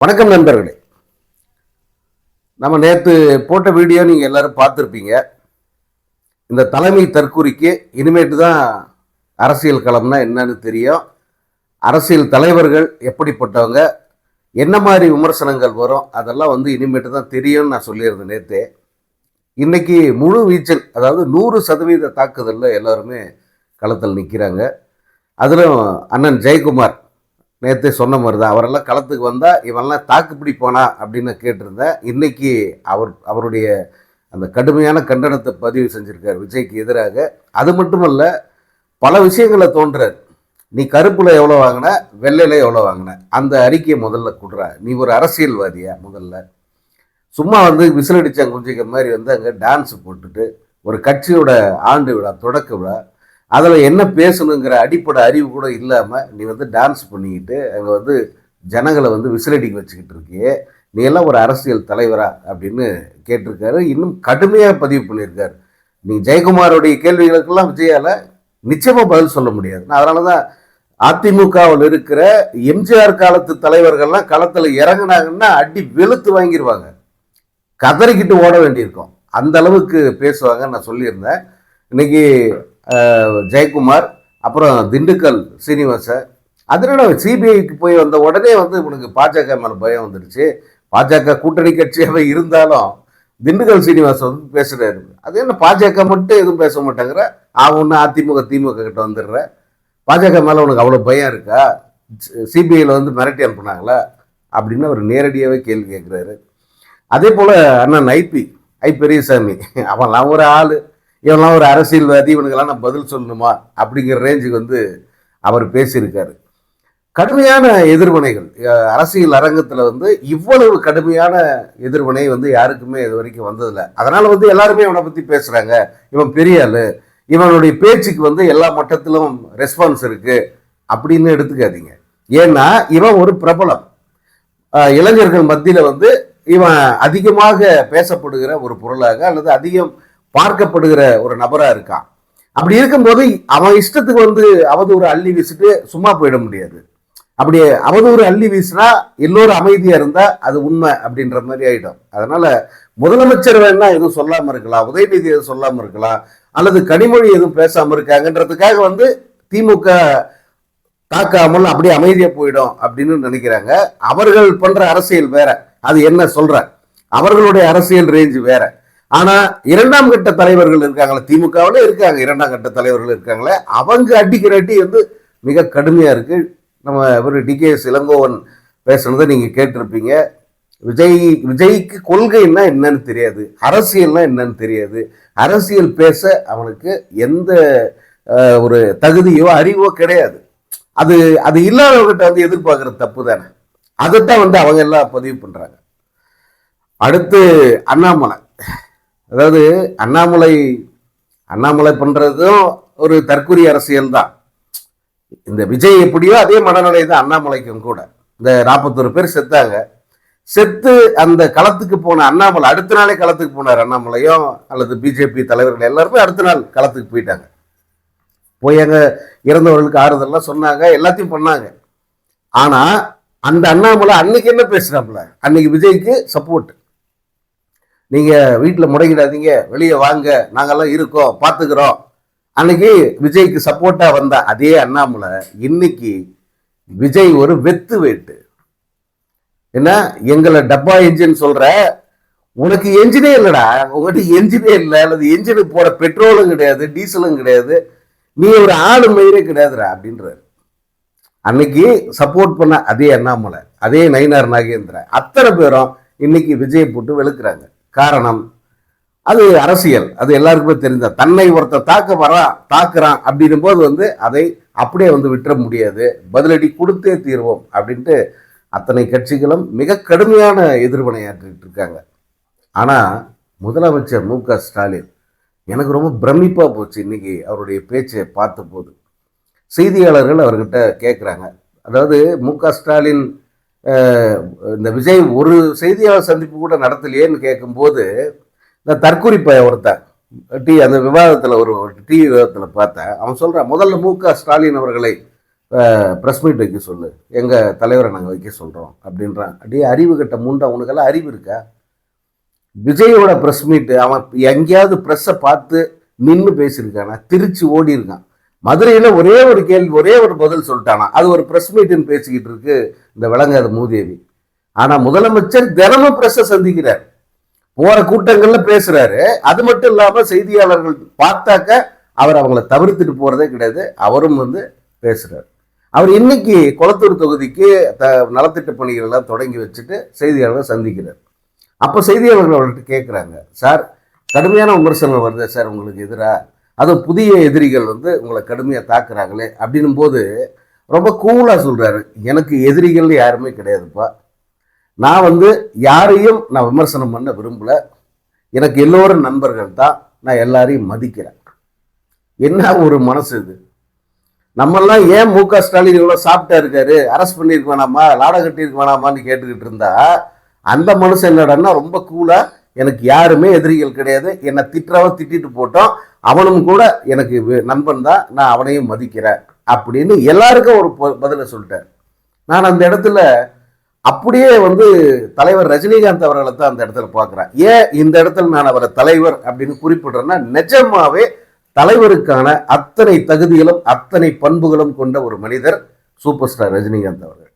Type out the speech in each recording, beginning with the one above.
வணக்கம் நண்பர்களே. நம்ம நேற்று போட்ட வீடியோ நீங்கள் எல்லாரும் பார்த்துருப்பீங்க. இந்த தலைமை தற்கூரிக்கு இனிமேட்டு தான் அரசியல் களம்னா என்னன்னு தெரியும். அரசியல் தலைவர்கள் எப்படிப்பட்டவங்க என்ன மாதிரி விமர்சனங்கள் வரும் அதெல்லாம் வந்து இனிமேட்டு தான் தெரியும்னு நான் சொல்லியிருந்தேன் நேற்று இன்னைக்கு முழு வீச்சல் அதாவது நூறு சதவீத தாக்குதலில் எல்லாருமே களத்தில் நிற்கிறாங்க அதிலும் அண்ணன் ஜெயக்குமார் நேற்றே சொன்ன மாதிரி தான் அவரெல்லாம் களத்துக்கு வந்தால் இவன்லாம் தாக்குப்பிடி போனா அப்படின்னு கேட்டிருந்தேன் இன்னைக்கு அவர் அவருடைய அந்த கடுமையான கண்டனத்தை பதிவு செஞ்சுருக்கார் விஜய்க்கு எதிராக. அது மட்டுமல்ல பல விஷயங்களை தோன்றார். நீ கருப்பில் எவ்வளோ வாங்கின? வெள்ளையில் எவ்வளோ வாங்கின? அந்த அறிக்கையை முதல்ல கொடுறா. நீ ஒரு அரசியல்வாதியா முதல்ல? சும்மா வந்து விசிலடிச்சா குஞ்சிக்கிற மாதிரி வந்து அங்கே டான்ஸ் போட்டுட்டு ஒரு கட்சியோட ஆண்டு விழா தொடக்க விழா அதில் என்ன பேசணுங்கிற அடிப்படை அறிவு கூட இல்லாமல் நீ வந்து டான்ஸ் பண்ணிக்கிட்டு அங்கே வந்து ஜனங்களை வந்து விசிலடிக்க வச்சுக்கிட்டு இருக்கியே. நீ எல்லாம் ஒரு அரசியல் தலைவரா அப்படின்னு கேட்டிருக்காரு. இன்னும் கடுமையாக பதிவு பண்ணியிருக்காரு. நீ ஜெயக்குமாரோடைய கேள்விகளுக்கெல்லாம் விஜயால நிச்சயமாக பதில் சொல்ல முடியாது. நான் அதனால தான் அதிமுகவில் இருக்கிற எம்ஜிஆர் காலத்து தலைவர்கள்லாம் களத்தில் இறங்குனாங்கன்னா அடி வெளுத்து வாங்கிடுவாங்க கதறிக்கிட்டு ஓட வேண்டியிருக்கும். அந்த அளவுக்கு பேசுவாங்க நான் சொல்லியிருந்தேன். இன்னைக்கு ஜெயக்குமார் அப்புறம் திண்டுக்கல் சீனிவாசன் அதனோட சிபிஐக்கு போய் வந்த உடனே வந்து இவனுக்கு பாஜக மேலே பயம் வந்துடுச்சு. பாஜக கூட்டணி கட்சியாகவே இருந்தாலும் திண்டுக்கல் சீனிவாசன் வந்து பேசுகிறாரு அது என்ன பாஜக மட்டும் எதுவும் பேச மாட்டேங்கிற? அவன் அதிமுக திமுக கிட்ட வந்துடுற. பாஜக மேலே உனக்கு அவ்வளோ பயம் இருக்கா? சிபிஐயில் வந்து மிரட்டி அனுப்புனாங்களா? அப்படின்னு அவர் நேரடியாகவே கேள்வி கேட்குறாரு அதே போல் அண்ணன் ஐபி ஐ பெரியசாமி அவன்லாம் ஒரு ஆள். இவன்லாம் ஒரு அரசியல்வாதி இவனுக்கெல்லாம் நான் பதில் சொல்லணுமா? அப்படிங்கிற ரேஞ்சுக்கு வந்து அவர் பேசியிருக்காரு. கடுமையான எதிர்வினைகள். அரசியல் அரங்கத்தில் வந்து இவ்வளவு கடுமையான எதிர்வினை வந்து யாருக்குமே இது வரைக்கும் வந்ததில்லை. அதனால் வந்து எல்லாருமே இவனை பற்றி பேசுகிறாங்க இவன் பெரிய இவனுடைய பேச்சுக்கு வந்து எல்லா மட்டத்திலும் ரெஸ்பான்ஸ் இருக்குது அப்படின்னு எடுத்துக்காதீங்க. ஏன்னா இவன் ஒரு பிரபலம். இளைஞர்கள் மத்தியில் வந்து இவன் அதிகமாக பேசப்படுகிற ஒரு பொருளாக அல்லது அதிகம் பார்க்கப்படுகிற ஒரு நபராக இருக்கான் அப்படி இருக்கும்போது அவன் இஷ்டத்துக்கு வந்து அவதூறு அள்ளி வீசிட்டு சும்மா போயிட முடியாது. அப்படி அவதூறு அள்ளி வீசினா எல்லோரும் அமைதியாக இருந்தால் அது உண்மை அப்படின்ற மாதிரி ஆகிடும் அதனால் முதலமைச்சர் வேணா எதுவும் சொல்லாமல் இருக்கலாம் உதயநிதி எதுவும் சொல்லாமல் இருக்கலாம் அல்லது கனிமொழி எதுவும் பேசாமல் இருக்காங்கன்றதுக்காக வந்து திமுக தாக்காமல் அப்படியே அமைதியாக போயிடும் அப்படின்னு நினைக்கிறாங்க. அவர்கள் பண்ணுற அரசியல் வேற. அது என்ன சொல்கிற அவர்களுடைய அரசியல் ரேஞ்சு வேற. ஆனா இரண்டாம் கட்ட தலைவர்கள் இருக்காங்களே திமுகவில் இருக்காங்க இரண்டாம் கட்ட தலைவர்கள் இருக்காங்களே அவங்க அடிக்கிற அடி வந்து மிக கடுமையா இருக்கு. நம்ம இவர் டிகேஎஸ் இளங்கோவன் பேசுனதை நீங்க கேட்டிருப்பீங்க. விஜய் விஜய்க்கு கொள்கைன்னா என்னன்னு தெரியாது. அரசியல்னா என்னன்னு தெரியாது. அரசியல் பேச அவனுக்கு எந்த ஒரு தகுதியோ அறிவோ கிடையாது. அது அது இல்லாதவர்கிட்ட வந்து எதிர்பார்க்குற தப்பு தானே. அதைத்தான் வந்து அவங்க எல்லாம் பதிவு பண்ணுறாங்க அடுத்து அண்ணாமலை. அதாவது அண்ணாமலை அண்ணாமலை பண்ணுறதும் ஒரு தற்கொலை அரசியல் தான் இந்த விஜய் எப்படியோ அதே மனநிலை தான் அண்ணாமலைக்கும் கூட. இந்த நாற்பத்தொரு பேர் செத்தாங்க. செத்து அந்த களத்துக்கு போன அண்ணாமலை அடுத்த நாளே களத்துக்கு போனார் அண்ணாமலையும் அல்லது பிஜேபி தலைவர்கள் எல்லாருமே அடுத்த நாள் களத்துக்கு போயிட்டாங்க. போய் அங்கே இறந்தவர்களுக்கு ஆறுதல்லாம் சொன்னாங்க எல்லாத்தையும் பண்ணாங்க. ஆனால் அந்த அண்ணாமலை அன்னைக்கு என்ன பேசுகிறாப்புல அன்னைக்கு விஜய்க்கு சப்போர்ட் நீங்க வீட்டில் முடங்கிடாதீங்க. வெளியே வாங்க. நாங்கெல்லாம் இருக்கோம். பார்த்துக்கிறோம் அன்னைக்கு விஜய்க்கு சப்போர்ட்டாக வந்த அதே அண்ணாமலை இன்னைக்கு விஜய் ஒரு வெத்து வேட்டு. என்ன? எங்களை டப்பா என்ஜின் சொல்ற உனக்கு என்ஜினே இல்லைடா. உங்ககிட்ட என்ஜினே இல்லை. அல்லது என்ஜினுக்கு போட பெட்ரோலும் கிடையாது டீசலும் கிடையாது. நீ ஒரு ஆளு மயிரே கிடையாதுடா அப்படின்றாரு. அன்னைக்கு சப்போர்ட் பண்ண அதே அண்ணாமலை அதே நயினார் நாகேந்திரன். அத்தனை பேரும் இன்னைக்கு விஜய் போட்டு வெளுக்கிறாங்க. காரணம். அது அரசியல். அது எல்லாருக்குமே தெரிந்த தன்னை ஒருத்தர் தாக்க வரான் தாக்குறான் அப்படின்னும் போது வந்து அதை அப்படியே வந்து விட்டுற முடியாது. பதிலடி கொடுத்தே தீர்வோம் அப்படின்ட்டு அத்தனை கட்சிகளும் மிக கடுமையான எதிர்வினையாற்றிட்டு இருக்காங்க. ஆனால் முதலமைச்சர் மு க ஸ்டாலின் எனக்கு ரொம்ப பிரமிப்பாக போச்சு இன்னைக்கு அவருடைய பேச்சை பார்த்த போது செய்தியாளர்கள் அவர்கிட்ட கேட்குறாங்க அதாவது மு க ஸ்டாலின் இந்த விஜய் ஒரு செய்தியாளர் சந்திப்பு கூட நடத்தலையேன்னு கேட்கும்போது இந்த தற்குறிப்பை ஒருத்தன் டி அந்த விவாதத்தில் ஒரு டிவி விவாதத்தில் பார்த்தேன். அவன் சொல்கிறான் முதல்ல மு. க. ஸ்டாலின் அவர்களை ப்ரெஸ் மீட் வைக்க சொல்லு. எங்கள் தலைவரை நாங்கள் வைக்க சொல்கிறோம் அப்படின்றான். அப்படியே அறிவு கட்ட முண்டை அவனுக்கெல்லாம் அறிவு இருக்கா? விஜயோட ப்ரெஸ் மீட்டு அவன் எங்கேயாவது ப்ரெஸ்ஸை பார்த்து நின்று பேசியிருக்கானா? திருச்சி ஓடி இருக்கான் மதுரையில் ஒரே ஒரு கேள்வி ஒரே ஒரு பதில் சொல்லிட்டானா. அது ஒரு ப்ரெஸ் மீட்டுன்னு பேசிக்கிட்டு இருக்கு இந்த விளங்காத மூதேவி. ஆனால் முதலமைச்சர் தினமும் ப்ரெஸ்ஸை சந்திக்கிறார். போகிற கூட்டங்களில் பேசுகிறாரு அது மட்டும் இல்லாமல் செய்தியாளர்கள் பார்த்தாக்க அவர் அவங்கள தவிர்த்துட்டு போகிறதே கிடையாது. அவரும் வந்து பேசுகிறார் அவர் இன்னைக்கு குளத்தூர் தொகுதிக்கு த நலத்திட்ட பணிகள் எல்லாம் தொடங்கி வச்சுட்டு செய்தியாளர்களை சந்திக்கிறார். அப்போ செய்தியாளர்கள் அவர்கிட்ட கேட்குறாங்க சார் கடுமையான விமர்சனம் வருது சார் உங்களுக்கு எதிராக அதுவும் புதிய எதிரிகள் வந்து உங்களை கடுமையாக தாக்குறாங்களே அப்படின்னும் போது ரொம்ப கூலாக சொல்கிறாரு எனக்கு எதிரிகள் யாருமே கிடையாதுப்பா. நான் வந்து யாரையும் நான் விமர்சனம் பண்ண விரும்பல. எனக்கு எல்லோரும் நண்பர்கள் தான். நான் எல்லாரையும் மதிக்கிறேன். என்ன ஒரு மனசு இது? நம்மெல்லாம் ஏன் மு க. ஸ்டாலின் இவ்வளோ சாப்பிட்டா இருக்காரு? அரெஸ்ட் பண்ணியிருக்க வேணாமா? லாட கட்டியிருக்க வேணாமான்னு கேட்டுக்கிட்டு இருந்தா அந்த மனுஷன் என்னடான்னா ரொம்ப கூலாக எனக்கு யாருமே எதிரிகள் கிடையாது. என்னை திட்டுறவன் திட்டிட்டு போட்டோம். அவனும் கூட எனக்கு நண்பன் தான். நான் அவனையும் மதிக்கிறேன். அப்படின்னு எல்லாருக்கும் ஒரு ப- பதிலை சொல்லிட்டேன் நான் அந்த இடத்துல அப்படியே வந்து தலைவர் ரஜினிகாந்த் அவர்களை தான் அந்த இடத்துல பார்க்குறேன். ஏன் இந்த இடத்துல நான் அவரை தலைவர் அப்படின்னு குறிப்பிடுறேன்னா நிஜமாவே தலைவருக்கான அத்தனை தகுதிகளும் அத்தனை பண்புகளும் கொண்ட ஒரு மனிதர் சூப்பர் ஸ்டார் ரஜினிகாந்த் அவர்கள்.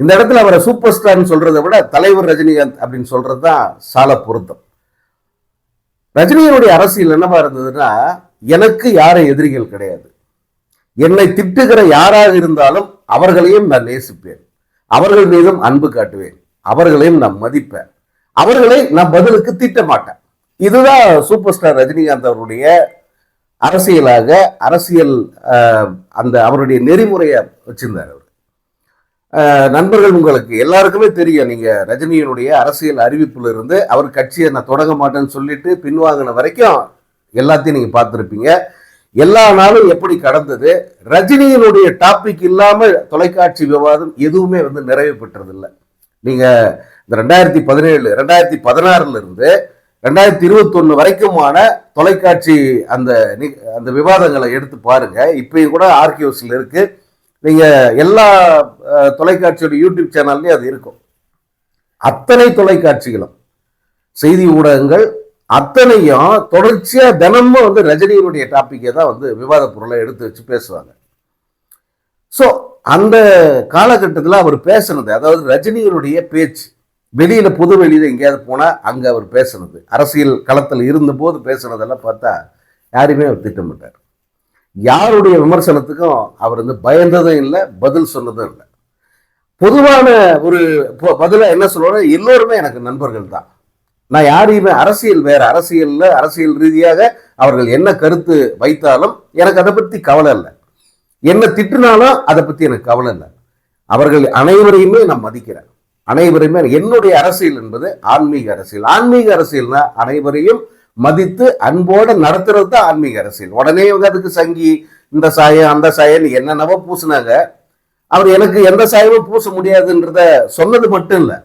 இந்த இடத்துல அவரை சூப்பர் ஸ்டார்னு சொல்றதை விட தலைவர் ரஜினிகாந்த் அப்படின்னு சொல்றது தான் சால பொருத்தம். ரஜினியினுடைய அரசியல் என்னவா இருந்ததுன்னா எனக்கு யாரும் எதிரிகள் கிடையாது. என்னை திட்டுகிற யாராக இருந்தாலும் அவர்களையும் நான் நேசிப்பேன். அவர்கள் மீதும் அன்பு காட்டுவேன். அவர்களையும் நான் மதிப்பேன். அவர்களை நான் பதிலுக்கு திட்ட மாட்டேன். இதுதான் சூப்பர் ஸ்டார் ரஜினிகாந்த் அவருடைய அரசியலாக அரசியல் ஆஹ், அந்த அவருடைய நெறிமுறையை வச்சிருந்தார் அவர். நண்பர்கள் உங்களுக்கு எல்லாருக்குமே தெரியும். நீங்க ரஜினியினுடைய அரசியல் அறிவிப்புல இருந்து அவர் கட்சியை நான் தொடங்க மாட்டேன்னு சொல்லிட்டு பின்வாங்கின வரைக்கும் எல்லாத்தையும் நீங்க பார்த்துருப்பீங்க. எல்லா நாளும் எப்படி கடந்தது? ரஜினியினுடைய டாபிக் இல்லாமல் தொலைக்காட்சி விவாதம் எதுவுமே வந்து நிறைவு பெற்றதில்லை. நீங்க இந்த ரெண்டாயிரத்தி பதினேழு ரெண்டாயிரத்தி பதினாறுல இருந்து ரெண்டாயிரத்தி இருபத்தொன்னு வரைக்குமான தொலைக்காட்சி அந்த நி- அந்த விவாதங்களை எடுத்து பாருங்க. இப்பயும் கூட ஆர்கியூஸ்ல இருக்குது நீங்கள் எல்லா தொலைக்காட்சியோட யூடியூப் சேனல்லையும் அது இருக்கும். அத்தனை தொலைக்காட்சிகளும். செய்தி ஊடகங்கள் அத்தனையும் தொடர்ச்சியாக தினமும் வந்து ரஜினியினுடைய டாப்பிக்கை தான் வந்து விவாத பொருளை எடுத்து வச்சு பேசுவாங்க. ஸோ அந்த காலகட்டத்தில் அவர் பேசுனது அதாவது ரஜினியினுடைய பேச்சு வெளியில் பொது வெளியில் எங்கேயாவது போனால் அங்கே அவர் பேசுனது. அரசியல் களத்தில் இருந்தபோது பேசுனதெல்லாம் பார்த்தா யாருமே அவர் திட்டமிட்டார். யாருடைய விமர்சனத்துக்கும் அவர் வந்து பயந்ததும் இல்லை பதில் சொன்னதும் இல்லை. பொதுவான ஒரு பதிலாக என்ன சொல்லுவாங்க எல்லோருமே எனக்கு நண்பர்கள் தான். நான் யாரையுமே அரசியல் வேற அரசியல்ல அரசியல் ரீதியாக அவர்கள் என்ன கருத்து வைத்தாலும் எனக்கு அதை பத்தி கவலை இல்லை. என்ன திட்டினாலும் அதை பத்தி எனக்கு கவலை இல்லை. அவர்கள் அனைவரையுமே நான் மதிக்கிறேன். அனைவரையுமே என்னுடைய அரசியல் என்பது ஆன்மீக அரசியல். ஆன்மீக அரசியல்னா அனைவரையும் மதித்து அன்போடு நடத்துறது தான் ஆன்மீக அரசியல். உடனே இவங்க அதுக்கு சங்கி இந்த சாயம் அந்த சாயம் என்னென்னவோ பூசினாங்க. அவர் எனக்கு எந்த சாயமும் பூச முடியாதுன்றத சொன்னது மட்டும் இல்லை.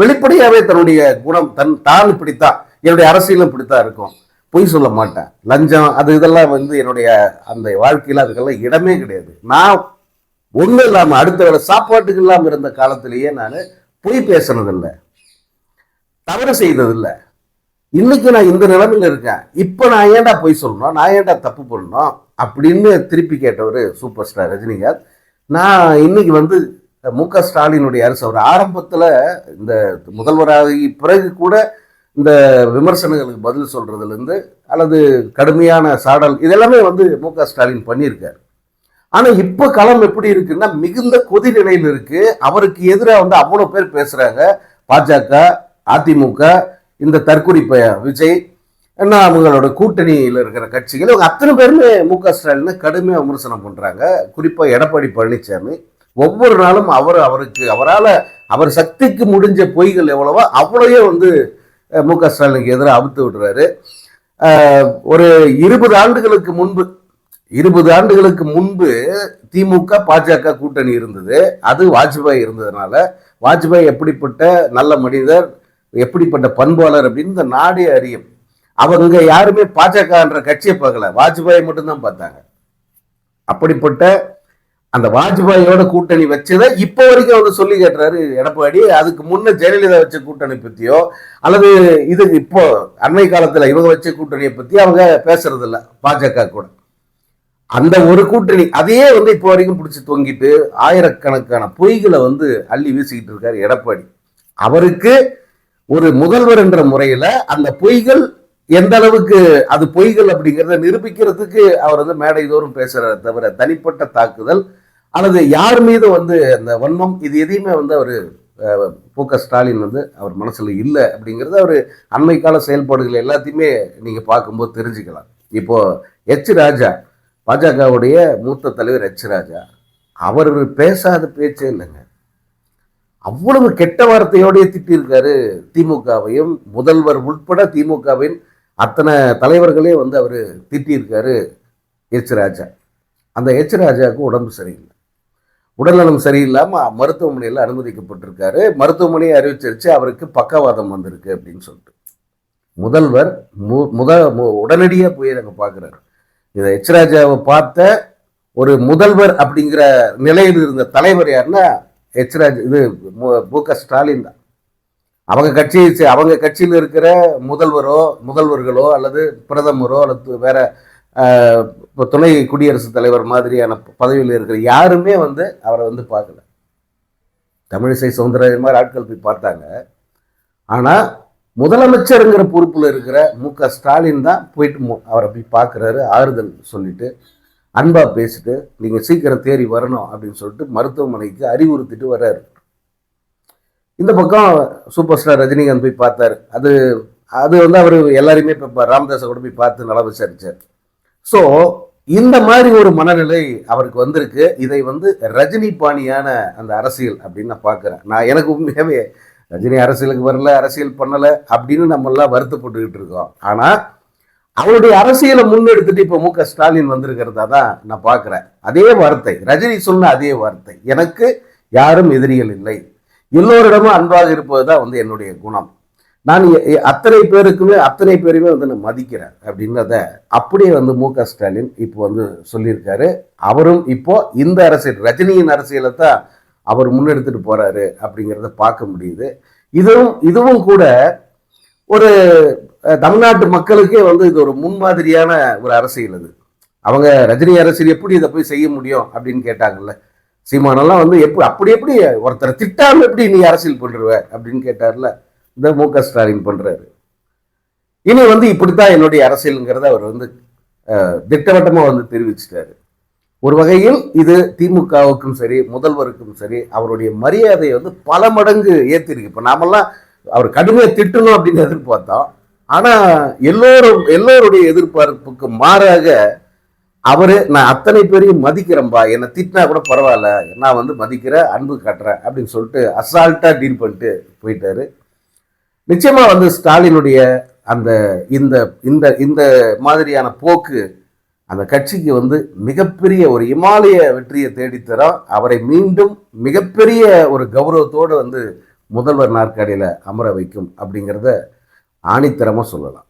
வெளிப்படையாகவே தன்னுடைய குணம் தன் தான் இப்படித்தான். என்னுடைய அரசியலும் இப்படித்தான் இருக்கும். பொய் சொல்ல மாட்டேன். லஞ்சம் அது இதெல்லாம் வந்து என்னுடைய அந்த வாழ்க்கையில் அதுக்கெல்லாம் இடமே கிடையாது. நான் ஒன்றும் இல்லாமல் அடுத்த வேலை சாப்பாட்டுக்கு இல்லாமல் இருந்த காலத்திலேயே நான் பொய் பேசுனதில்லை. தவறு செய்ததில்லை. இன்னைக்கு நான் இந்த நிலமையில் இருக்கேன். இப்போ நான் ஏன்டா பொய் சொல்லணும்? நான் ஏன்டா தப்பு பண்ணணும்? அப்படின்னு திருப்பி கேட்டவர் சூப்பர் ஸ்டார் ரஜினிகாந்த். நான் இன்னைக்கு வந்து மு க ஸ்டாலினுடைய அரசு அவர் ஆரம்பத்தில் இந்த முதல்வராகி பிறகு கூட இந்த விமர்சனங்களுக்கு பதில் சொல்கிறதுலேருந்து அல்லது கடுமையான சாடல் இதெல்லாமே வந்து மு க ஸ்டாலின் பண்ணியிருக்காரு. ஆனால் இப்போ களம் எப்படி இருக்குன்னா மிகுந்த கொதி நிலையில் இருக்குது அவருக்கு எதிராக வந்து அவ்வளோ பேர் பேசுகிறாங்க பாஜக அதிமுக இந்த தற்குறி பய விஜய் என்ன அவங்களோட கூட்டணியில் இருக்கிற கட்சிகள் இவங்க அத்தனை பேருமே மு க ஸ்டாலினை கடுமையாக விமர்சனம் பண்ணுறாங்க குறிப்பாக எடப்பாடி பழனிசாமி ஒவ்வொரு நாளும் அவர் அவருக்கு அவரால் அவர் சக்திக்கு முடிஞ்ச பொய்கள் எவ்வளவோ அவ்வளோயே வந்து மு க ஸ்டாலினுக்கு எதிராக அவுத்து விடுறாரு. ஒரு இருபது ஆண்டுகளுக்கு முன்பு இருபது ஆண்டுகளுக்கு முன்பு திமுக பாஜக கூட்டணி இருந்தது. அது வாஜ்பாய் இருந்ததுனால வாஜ்பாய் எப்படிப்பட்ட நல்ல மனிதர் எப்படிப்பட்ட பண்பாளர் அப்படின்னு இந்த நாடே அறியும். அவங்க யாருமே பாஜகன்ற கட்சியை பார்க்கல. வாஜ்பாயை மட்டும்தான் பார்த்தாங்க. அப்படிப்பட்ட அந்த வாஜ்பாயோட கூட்டணி வச்சுதான் இப்போ வரைக்கும் அவர் சொல்லி கேட்டுறாரு எடப்பாடி அதுக்கு முன்ன ஜெயலலிதா வச்ச கூட்டணி பத்தியோ அல்லது இது இப்போ அண்மை காலத்துல இவங்க வச்ச கூட்டணியை பத்தி அவங்க பேசுறது இல்ல பாஜக கூட. அந்த ஒரு கூட்டணி அதையே வந்து இப்போ வரைக்கும் பிடிச்சி தொங்கிட்டு ஆயிரக்கணக்கான பொய்களை வந்து அள்ளி வீசிக்கிட்டு இருக்காரு எடப்பாடி. அவருக்கு ஒரு முதல்வர் என்ற முறையில அந்த பொய்கள் எந்த அளவுக்கு அது பொய்கள் அப்படிங்கிறத நிரூபிக்கிறதுக்கு அவர் வந்து மேடை தோறும் பேசுறாரு தவிர தனிப்பட்ட தாக்குதல் அல்லது யார் மீது வந்து அந்த வன்மம் இது எதையுமே வந்து அவர் மு க ஸ்டாலின் வந்து அவர் மனசில் இல்லை அப்படிங்கிறது அவர் அண்மை கால செயல்பாடுகள் எல்லாத்தையுமே நீங்கள் பார்க்கும்போது தெரிஞ்சுக்கலாம். இப்போது எச் ராஜா பாஜகவுடைய மூத்த தலைவர் எச் ராஜா அவர் பேசாத பேச்சே இல்லைங்க. அவ்வளவு கெட்ட வார்த்தையோடய திட்டியிருக்காரு திமுகவையும் முதல்வர் உட்பட திமுகவின் அத்தனை தலைவர்களே வந்து அவர் திட்டியிருக்காரு எச் ராஜா. அந்த எச் ராஜாவுக்கு உடம்பு சரியில்லை. உடல்நலம் சரியில்லாமல் மருத்துவமனையில் அனுமதிக்கப்பட்டிருக்காரு. மருத்துவமனையை அறிவிச்சிருச்சு அவருக்கு பக்கவாதம் வந்திருக்கு அப்படின்னு சொல்லிட்டு. முதல்வர் மு முத உடனடியாக போய் அங்கே பார்க்குறாரு இதை எச் ராஜாவை பார்த்த ஒரு முதல்வர் அப்படிங்கிற நிலையில் இருந்த தலைவர் யாருன்னா எச்ராஜ் இது மு- க ஸ்டாலின் தான். அவங்க கட்சி அவங்க கட்சியில் இருக்கிற முதல்வரோ முதல்வர்களோ அல்லது பிரதமரோ அல்லது வேற இப்போ துணை குடியரசுத் தலைவர் மாதிரியான பதவியில் இருக்கிற யாருமே வந்து அவரை வந்து பார்க்கல. தமிழிசை சவுந்தரராஜன் மாதிரி ஆட்கள் போய் பார்த்தாங்க. ஆனால் முதலமைச்சருங்கிற பொறுப்பில் இருக்கிற மு க ஸ்டாலின் தான் போயிட்டு அவரை போய் பார்க்குறாரு ஆறுதல் சொல்லிட்டு அன்பாக பேசிட்டு நீங்கள் சீக்கிரம் தேறி வரணும் அப்படின்னு சொல்லிட்டு மருத்துவமனைக்கு அறிவுறுத்திட்டு வர்றாரு. இந்த பக்கம் சூப்பர் ஸ்டார் ரஜினிகாந்த் போய் பார்த்தாரு. அது அது வந்து அவர் எல்லாரையுமே இப்போ ராமதாஸை கூட போய் பார்த்து நல விசாரிச்சார். ஸோ இந்த மாதிரி ஒரு மனநிலை அவருக்கு வந்திருக்கு. இதை வந்து ரஜினி பாணியான அந்த அரசியல் அப்படின்னு நான் பார்க்குறேன். நான் எனக்கு உண்மையாகவே ரஜினி அரசியலுக்கு வரல அரசியல் பண்ணலை அப்படின்னு நம்ம எல்லாம் வருத்தப்பட்டுக்கிட்டு இருக்கோம். ஆனால் அவருடைய அரசியலை முன்னெடுத்துட்டு இப்போ மு க. ஸ்டாலின் வந்திருக்கிறதா தான் நான் பார்க்குறேன் அதே வார்த்தை ரஜினி சொன்ன அதே வார்த்தை. எனக்கு யாரும் எதிரிகள் இல்லை. எல்லோரிடமும் அன்பாக இருப்பது தான் வந்து என்னுடைய குணம். நான் எ- அத்தனை பேருக்குமே அத்தனை பேருமே வந்து நான் மதிக்கிறேன் அப்படின்றத அப்படியே வந்து மு க. ஸ்டாலின் இப்போ வந்து சொல்லியிருக்காரு. அவரும் இப்போ இந்த அரசியல் ரஜினியின் அரசியலை தான் அவர் முன்னெடுத்துட்டு போறாரு அப்படிங்கிறத பார்க்க முடியுது. இதுவும் இதுவும் கூட ஒரு தமிழ்நாட்டு மக்களுக்கே வந்து இது ஒரு முன்மாதிரியான ஒரு அரசியல் அது. அவங்க ரஜினி அரசியல் எப்படி இதை போய் செய்ய முடியும் அப்படின்னு கேட்டாங்கல்ல. சீமானெல்லாம் வந்து எப்படி அப்படி எப்படி ஒருத்தரை திட்டாமல் எப்படி நீ அரசியல் பண்ணுருவ அப்படின்னு கேட்டார்ல. இந்த மு க ஸ்டாலின் பண்ணுறாரு இனி வந்து இப்படித்தான் என்னுடைய அரசியலுங்கிறத அவர் வந்து திட்டவட்டமாக வந்து தெரிவிச்சிட்டாரு. ஒரு வகையில் இது திமுகவுக்கும் சரி முதல்வருக்கும் சரி அவருடைய மரியாதையை வந்து பல மடங்கு ஏற்றிருக்கு இப்போ நாமெல்லாம் அவர் கடுமையாக திட்டணும் அப்படின்னு எதிர்பார்த்தோம். ஆனால் எல்லோரும் எல்லோருடைய எதிர்பார்ப்புக்கு மாறாக அவரு நான் அத்தனை பேரையும் மதிக்கிறேன்பா என்னை திட்டினா கூட பரவாயில்ல நான் வந்து மதிக்கிறேன் அன்பு காட்டுறேன் அப்படின்னு சொல்லிட்டு அசால்ட்டா டீல் பண்ணிட்டு போயிட்டாரு. நிச்சயமா வந்து ஸ்டாலினுடைய அந்த இந்த இந்த இந்த மாதிரியான போக்கு அந்த கட்சிக்கு வந்து மிகப்பெரிய ஒரு இமாலய வெற்றியை தேடித்தரும் அவரை மீண்டும் மிகப்பெரிய ஒரு கௌரவத்தோடு வந்து முதல்வர் நாற்காலியில் அமர வைக்கும் அப்படிங்கிறத ஆணித்தரமாக சொல்லலாம்.